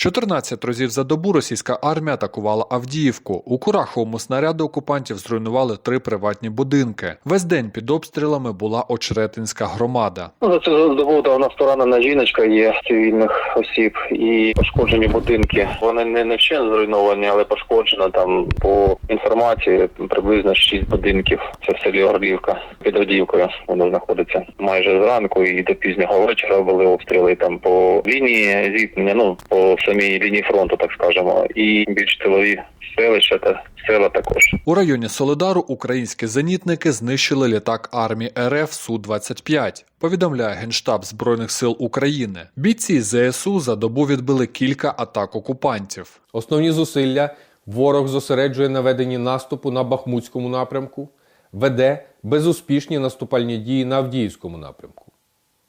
14 разів за добу російська армія атакувала Авдіївку. У Кураховому снаряди окупантів зруйнували три приватні будинки. Весь день під обстрілами була Очеретинська громада. Ну, за цю добу у нас поранена жіночка є цивільних осіб і пошкоджені будинки. Вони не, не вщент зруйновані, але пошкоджено там по інформації приблизно 6 будинків. Це в селі Орлівка під Авдіївкою. Воно знаходиться майже зранку і до пізнього вечора були обстріли там по лінії зіткнення, ну по самій лінії фронту, так скажемо, і більш тилові селища та села також. У районі Солидару українські зенітники знищили літак армії РФ Су-25. Повідомляє Генштаб Збройних сил України. Бійці ЗСУ за добу відбили кілька атак окупантів. Основні зусилля ворог зосереджує на веденні наступу на Бахмутському напрямку, веде безуспішні наступальні дії на Авдіївському напрямку.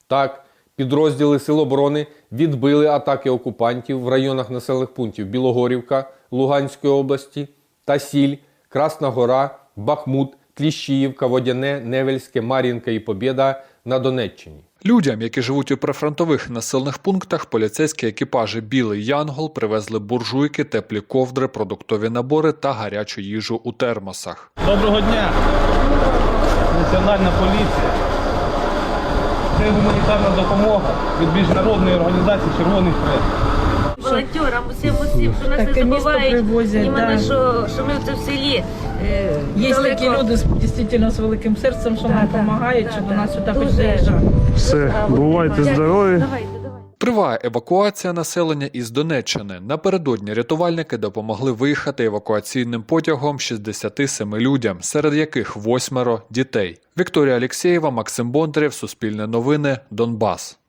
Так, підрозділи Сил оборони відбили атаки окупантів в районах населених пунктів Білогорівка Луганської області, Тасіль, Красна Гора, Бахмут, Кліщіївка, Водяне, Невельське, Мар'їнка і Побєда на Донеччині. Людям, які живуть у прифронтових населених пунктах, поліцейські екіпажі Білий Янгол привезли буржуйки, теплі ковдри, продуктові набори та гарячу їжу у термосах. Доброго дня! Національна поліція. Це гуманітарна допомога від міжнародної організації Червоний Хрест. волонтерам, усім усім, що нас не забувають. Іменно, да. що, що ми це в селі. Е, Є далеко. такі люди з дійсно з великим серцем, що нам допомагають, щоб до нас сюди хоч. Все, бувайте здорові. Давайте, давайте. Триває евакуація населення із Донеччини. Напередодні рятувальники допомогли виїхати евакуаційним потягом 67 людям, серед яких восьмеро дітей. Вікторія Алєксєєва, Максим Бондарєв, Суспільне новини, Донбас.